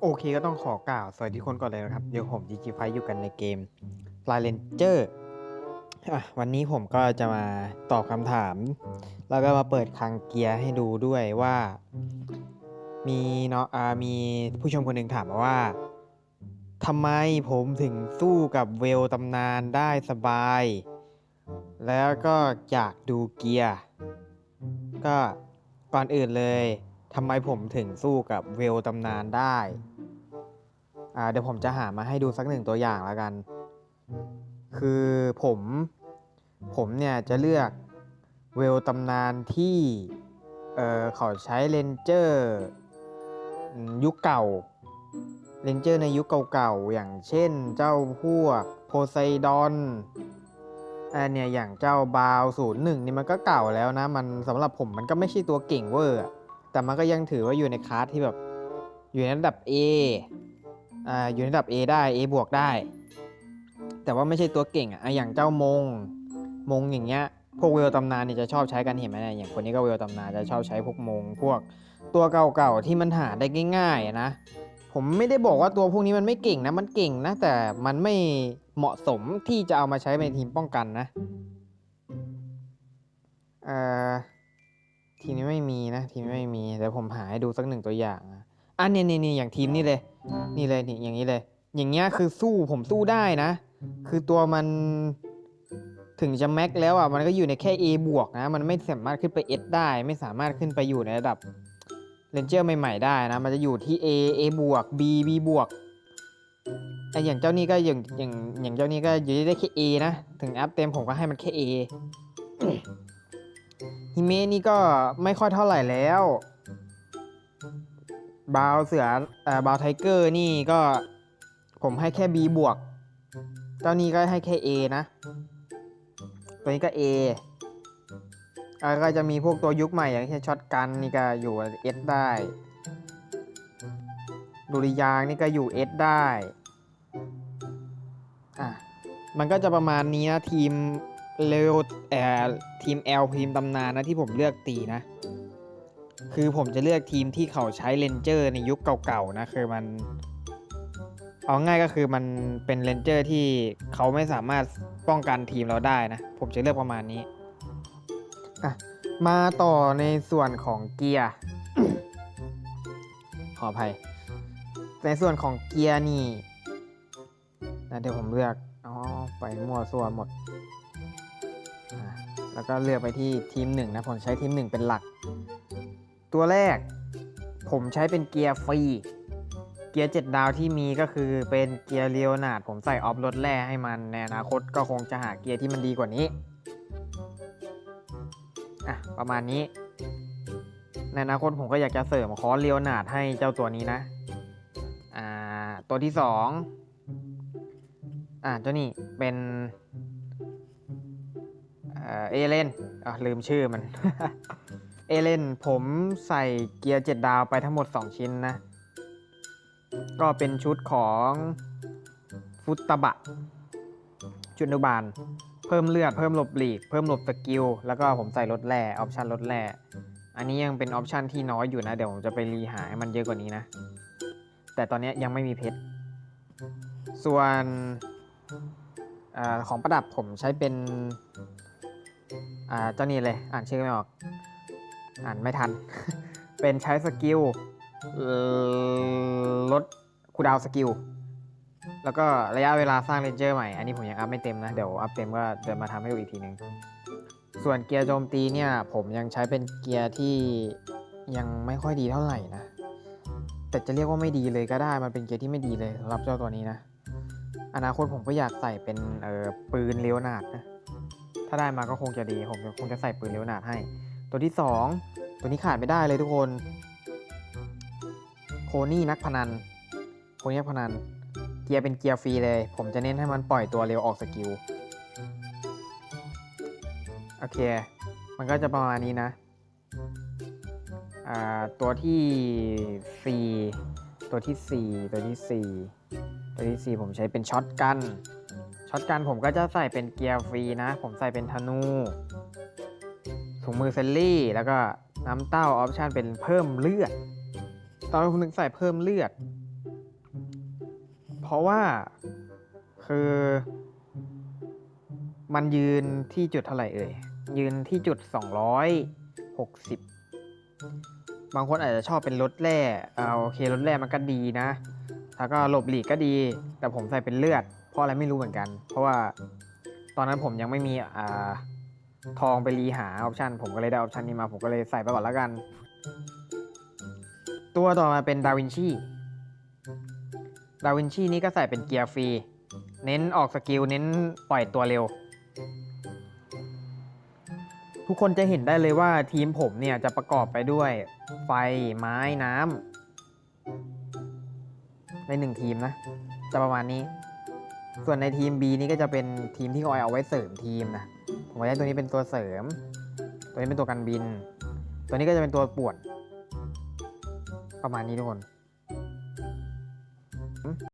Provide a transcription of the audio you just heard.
โอเคก็ต้องขอกล่าวสวัสดีทุกคนก่อนเลยนะครับ เดี๋ยวผม GG f i อยู่กันในเกม f l y Ranger อะวันนี้ผมก็จะมาตอบคำถาม แล้วก็มาเปิดคลังเกียร์ให้ดูด้วยว่า มีเนาะอ่ามีผู้ชมคนหนึ่งถามมาว่าทำไมผมถึงสู้กับเวลตำนานได้สบาย แล้วก็อยากดูเกียร์ ก็ก่อนอื่นเลย ทำไมผมถึงสู้กับเวลตำนานได้อ่าเดี๋ยวผมจะหามาให้ดูสักหนึ่งตัวอย่างแล้วกัน คือผมผมเนี่ยจะเลือกเวลตำนานที่เออเขาใช้เลนเจอร์ยุคเก่าเลนเจอร์ในยุคเก่าๆ อย่างเช่นเจ้าพวกโพไซดอนอันเนี่ยอย่างเจ้าบาวศูนย์หนึ่งนี่มันก็เก่าแล้วนะ มันสำหรับผมมันก็ไม่ใช่ตัวเก่งเวอร์ แต่มันก็ยังถือว่าอยู่ในคลาสที่แบบ อยู่ในระดับ A อ่าอยู่ในระดับ A ได้ A บวกได้ แต่ว่าไม่ใช่ตัวเก่งอะอะอย่างเจ้ามงมงอย่างเงี้ยพวกเวลตำนานเนี่ยจะชอบใช้กันเห็นไหมเนี่ยอย่างคนนี้ก็เวลตำนานจะชอบใช้พวกมง พวกตัวเก่าๆที่มันหาได้ง่ายๆนะผมไม่ได้บอกว่าตัวพวกนี้มันไม่เก่งนะ มันเก่งนะ แต่มันไม่เหมาะสมที่จะเอามาใช้ในทีมป้องกันนะ เอ่อ ทีมนี้ไม่มีนะ ทีมนี้ไม่มีเดี๋ยวผมหาให้ดูสักหนึ่งตัวอย่างอะอะเนี่ยนี่นี่อย่างทีมนี่เลย นี่เลยนี่อย่างนี้เลย อย่างเงี้ยคือสู้ผมสู้ได้นะ คือตัวมันถึงจะแม็กแล้วอะมันก็อยู่ในแค่ A บวกนะ มันไม่สามารถขึ้นไป S ได้ ไม่สามารถขึ้นไปอยู่ในระดับเรนเจอร์ใหม่ๆได้นะ มันจะอยู่ที่ A A บวก B B บวกไออย่างเจ้านี้ก็อย่างอย่างอย่างเจ้านี้ก็อยู่ได้แค่ A นะ ถึงอัพเต็มผมก็ให้มันแค่ A ฮิเมะนี่ก็ไม่ค่อยเท่าไหร่แล้วบาวเสือเอ่อบาวไทเกอร์นี่ก็ผมให้แค่ B บวก เจ้านี้ก็ให้แค่ A นะ ตัวนี้ก็ A แล้วก็จะมีพวกตัวยุคใหม่อย่างเช่นช็อตกันนี่ก็อยู่ S ได้ดุริยางนี่ก็อยู่ S ได้ อะ มันก็จะประมาณนี้นะทีม เร็วเอ่อทีม L ทีมตำนานนะที่ผมเลือกตีนะ คือผมจะเลือกทีมที่เขาใช้เลนเจอร์ในยุคเก่าๆนะคือมัน เอาง่ายก็คือมันเป็นเลนเจอร์ที่เขาไม่สามารถป้องกันทีมเราได้นะ ผมจะเลือกประมาณนี้อะมาต่อในส่วนของเกียร์ขออภัย ในส่วนของเกียร์นี่นะเดี๋ยวผมเลือกอ๋อไปมั่วส่วนหมด แล้วก็เลือกไปที่ทีมหนึ่งนะผมใช้ทีมหนึ่งเป็นหลัก ตัวแรกผมใช้เป็นเกียร์ฟรี เกียร์ 7 ดาวที่มีก็คือเป็นเกียร์เรียวนาดผมใส่ออฟรถแร่ให้มันในอนาคตก็คงจะหาเกียร์ที่มันดีกว่านี้อะประมาณนี้ ในอนาคตผมก็อยากจะเสริมคอเรียวนาดให้เจ้าตัวนี้นะอ่าตัวที่สองอ่าเจ้านี่เป็น เอเลนลืมชื่อมัน เอเลนผมใส่เกียร์7ดาวไปทั้งหมด 2 ชิ้นนะ ก็เป็นชุดของฟุตตะบะชุดนุบาล เพิ่มเลือด เพิ่มหลบหลีก เพิ่มหลบสกิล แล้วก็ผมใส่ลดแร่ออปชันลดแร่อันนี้ยังเป็นออปชันที่น้อยอยู่นะ เดี๋ยวผมจะไปรีหาให้มันเยอะกว่านี้นะ แต่ตอนนี้ยังไม่มีเพชร ส่วนอของประดับผมใช้เป็น อ่าเจ้านี่เลย อ่านชื่อไม่ออก อ่านไม่ทัน เป็นใช้สกิลลดคูดาวสกิล แล้วก็ระยะเวลาสร้างเรนเจอร์ใหม่ อันนี้ผมยังอัพไม่เต็มนะ เดี๋ยวอัพเต็มก็จะมาทำให้ดูอีกทีหนึ่งส่วนเกียร์โจมตีเนี่ย ผมยังใช้เป็นเกียร์ที่ยังไม่ค่อยดีเท่าไหร่นะ แต่จะเรียกว่าไม่ดีเลยก็ได้ มันเป็นเกียร์ที่ไม่ดีเลยสำหรับเจ้าตัวนี้นะ อนาคตผมก็อยากใส่เป็นเออปืนเลโอนาดนะ ถ้าได้มาก็คงจะดีผมคงจะใส่ปืนเลโอนาดให้ ตัวที่สองตัวนี้ขาดไม่ได้เลยทุกคน โคนี่นักพนัน โคนี่นักพนัน เกียร์เป็นเกียร์ฟรีเลย ผมจะเน้นให้มันปล่อยตัวเร็วออกสกิล โอเค มันก็จะประมาณนี้นะ ตัวที่ 4 ตัวที่ 4 ตัวที่ 4 ตัวที่ 4 ผมใช้เป็นช็อตกัน ช็อตกันผมก็จะใส่เป็นเกียร์ฟรีนะ ผมใส่เป็นธนูถุงมือเซลลี่ แล้วก็น้ำเต้าออปชันเป็นเพิ่มเลือด ตอนนั้นผมถึงใส่เพิ่มเลือด เพราะว่าคือ มันยืนที่จุดเท่าไหร่เอ่ย ยืนที่จุดสองร้อยหกสิบบางคนอาจจะชอบเป็นรถแร่เอาโอเครถแร่มันก็ดีนะ แล้วก็หลบหลีกก็ดี แต่ผมใส่เป็นเลือด เพราะอะไรไม่รู้เหมือนกัน เพราะว่าตอนนั้นผมยังไม่มีอ่าทองไปรีหาออปชันผมก็เลยได้ออปชันนี้มาผมก็เลยใส่ไปก่อนแล้วกัน ตัวต่อมาเป็นดาวินชีดาวินชีนี่ก็ใส่เป็นเกียร์ฟรี เน้นออกสกิลเน้นปล่อยตัวเร็ว ทุกคนจะเห็นได้เลยว่าทีมผมเนี่ยจะประกอบไปด้วย ไฟไม้น้ำในหนึ่งทีมนะ จะประมาณนี้ ส่วนในทีม B นี้ก็จะเป็นทีมที่คอยเอาไว้เสริมทีมนะผมก็ได้ตัวนี้เป็นตัวเสริม ตัวนี้เป็นตัวกันบิน ตัวนี้ก็จะเป็นตัวป่วน ประมาณนี้ทุกคน